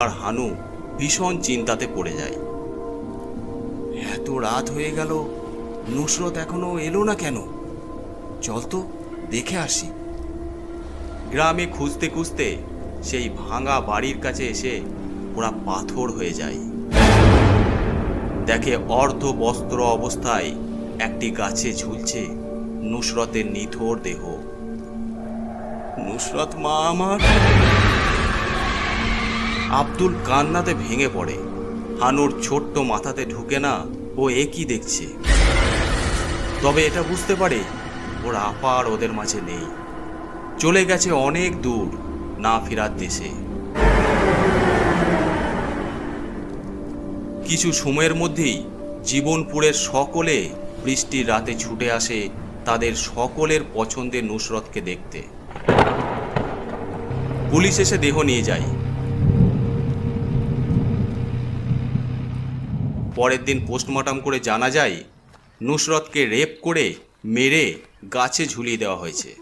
আর হানু ভীষণ চিন্তাতে পড়ে যায়। এত রাত হয়ে গেল, নুসরত এখনও এলো না কেন? চল তো, দেখে আসি। গ্রামে খুঁজতে খুঁজতে সেই ভাঙা বাড়ির কাছে এসে ওরা পাথর হয়ে যায়। দেখে অর্ধ বস্ত্র অবস্থায় একটি গাছে ঝুলছে নুসরতের নিথর দেহ। নুসরত মা আমার আব্দুল কান্নাতে ভেঙে পড়ে। হানুর ছোট্ট মাথাতে ঢুকে না, ও একই দেখছে। তবে এটা বুঝতে পারে, ওর আপার ওদের মাঝে নেই। চলে গেছে অনেক দূর, না ফেরার দেশে। কিছু সময়ের মধ্যেই জীবনপুরের সকলে বৃষ্টির রাতে ছুটে আসে তাদের সকলের পছন্দের নুসরতকে দেখতে। পুলিশ এসে দেহ নিয়ে যায়। পরের দিন পোস্টমর্টম করে জানা যায়, নুসরতকে রেপ করে মেরে গাছে ঝুলিয়ে দেওয়া হয়েছে।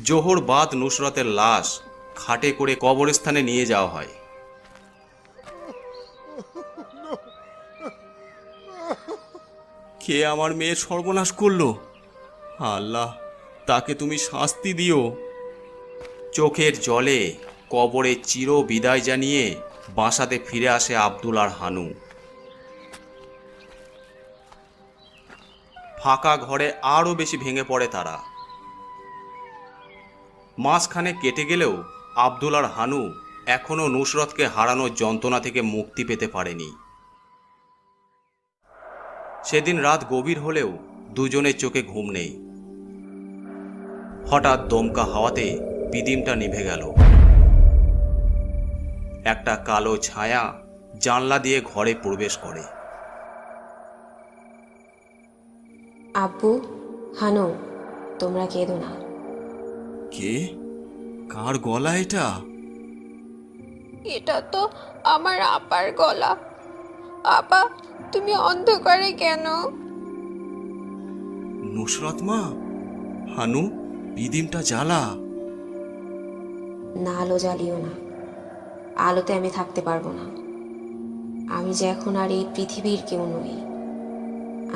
জোহর বাদ নুসরতের লাশ খাটে করে কবরস্থানে নিয়ে যাওয়া হয়। কে আমার মেয়ের সর্বনাশ করল? আল্লাহ, তাকে তুমি শাস্তি দিও। চোখের জলে কবরে চির বিদায় জানিয়ে বাসাতে ফিরে আসে আব্দুল আর হানু। ফাঁকা ঘরে আরও বেশি ভেঙে পড়ে তারা। মাঝখানে কেটে গেলেও আব্দুল আর হানু এখনও নুসরতকে হারানোর যন্ত্রণা থেকে মুক্তি পেতে পারেনি। সেদিন রাত গভীর হলেও দুজনের চোখে ঘুম নেই। হঠাৎ দমকা হাওয়াতে পিদিমটা নিভে গেল। একটা কালো ছায়া জানলা দিয়ে ঘরে প্রবেশ করে। আব্বু হানু তোমরা কেঁদো না। কে? কার গলা এটা? এটা তো আমার আপার গলা। আপা তুমি অন্ধকারে কেন? নুসরত মা হানু পিদিমটা জ্বালা। না আলো জ্বালিও না। আলোতে আমি থাকতে পারব না। আমি যে এখন আর এই পৃথিবীর কেউ নই।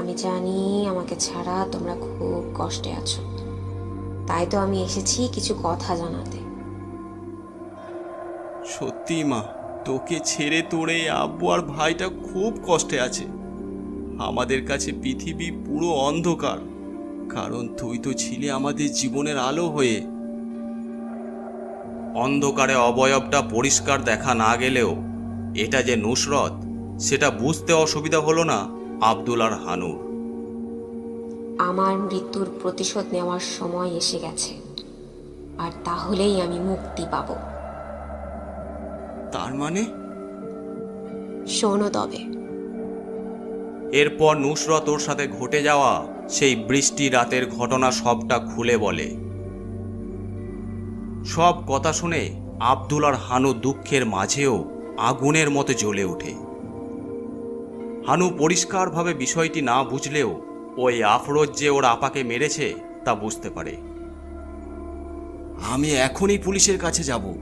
আমি জানি আমাকে ছাড়া তোমরা খুব কষ্টে আছো। তাই তো আমি এসেছি কিছু কথা জানাতে। সত্যি মা, তোকে ছেড়ে তোড়ে আব্বু আর ভাইটা খুব কষ্টে আছে। আমাদের কাছে পৃথিবী পুরো অন্ধকার। কারণ তুই তো ছিলে আমাদের জীবনের আলো হয়ে অন্ধকারে অবয়বটা পরিষ্কার দেখা না গেলেও এটা যে নুসরত সেটা বুঝতে অসুবিধা হলো না আব্দুল আর হানুর। আমার মৃত্যুর প্রতিশোধ নেওয়ার সময় এসে গেছে আর তাহলেই আমি মুক্তি পাবো। তার মানে? শোনো তবে। এরপর নুসরত ওর সাথে ঘটে যাওয়া সেই বৃষ্টি রাতের ঘটনা সবটা খুলে বলে। সব কথা শুনে আব্দুল আর হানু দুঃখের মাঝেও আগুনের মতো জ্বলে ওঠে। হানু পরিষ্কারভাবে বিষয়টি না বুঝলেও ওই আফরোজ যে ওর আপাকে মেরেছে তা বুঝতে পারে। আমি এখনই পুলিশের কাছে যাব।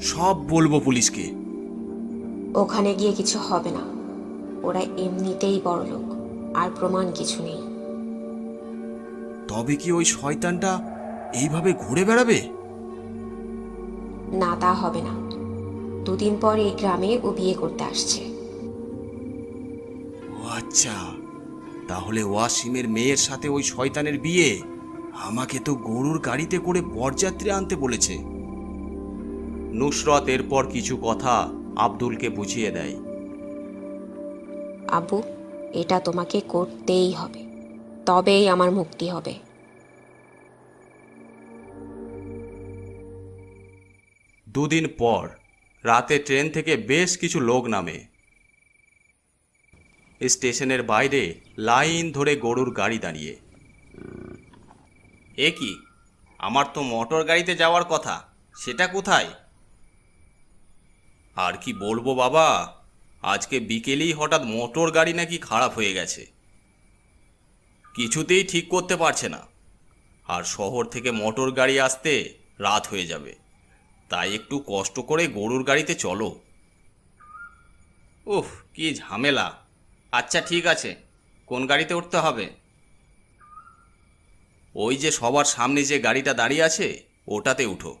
সব বলব পুলিশকে। ওখানে গিয়ে কিছু হবে না। ওরা এমনিতেই বড় লোক আর প্রমাণ কিছু নেই। তবে কি ওই শয়তানটা এইভাবে ঘুরে বেড়াবে? না তা হবে না। দুদিন পর এই গ্রামে ও বিয়ে করতে আসছে। ও আচ্ছা তাহলে ওয়াসিমের মেয়ের সাথে ওই শয়তানের বিয়ে আমাকে তো গরুর গাড়িতে করে বরযাত্রী আনতে বলেছে। নুসরত এরপর কিছু কথা আব্দুলকে বুঝিয়ে দেয়। আব্বু এটা তোমাকে করতেই হবে। তবেই আমার মুক্তি হবে। দুদিন পর রাতে ট্রেন থেকে বেশ কিছু লোক নামে। স্টেশনের বাইরে লাইন ধরে গরুর গাড়ি দাঁড়িয়ে। এ কি? আমার তো মোটর গাড়িতে যাওয়ার কথা, সেটা কোথায়? আর কি বলব বাবা, আজকে বিকেলেই হঠাৎ মোটর গাড়ি নাকি খারাপ হয়ে গেছে। কিছুতেই ঠিক করতে পারছে না। আর শহর থেকে মোটর গাড়ি আসতে রাত হয়ে যাবে। তাই একটু কষ্ট করে গরুর গাড়িতে চলো। উফ, কি ঝামেলা। আচ্ছা ঠিক আছে। কোন গাড়িতে উঠতে হবে? ওই যে সবার সামনে যে গাড়িটা দাঁড়িয়ে আছে, ওটাতে উঠো।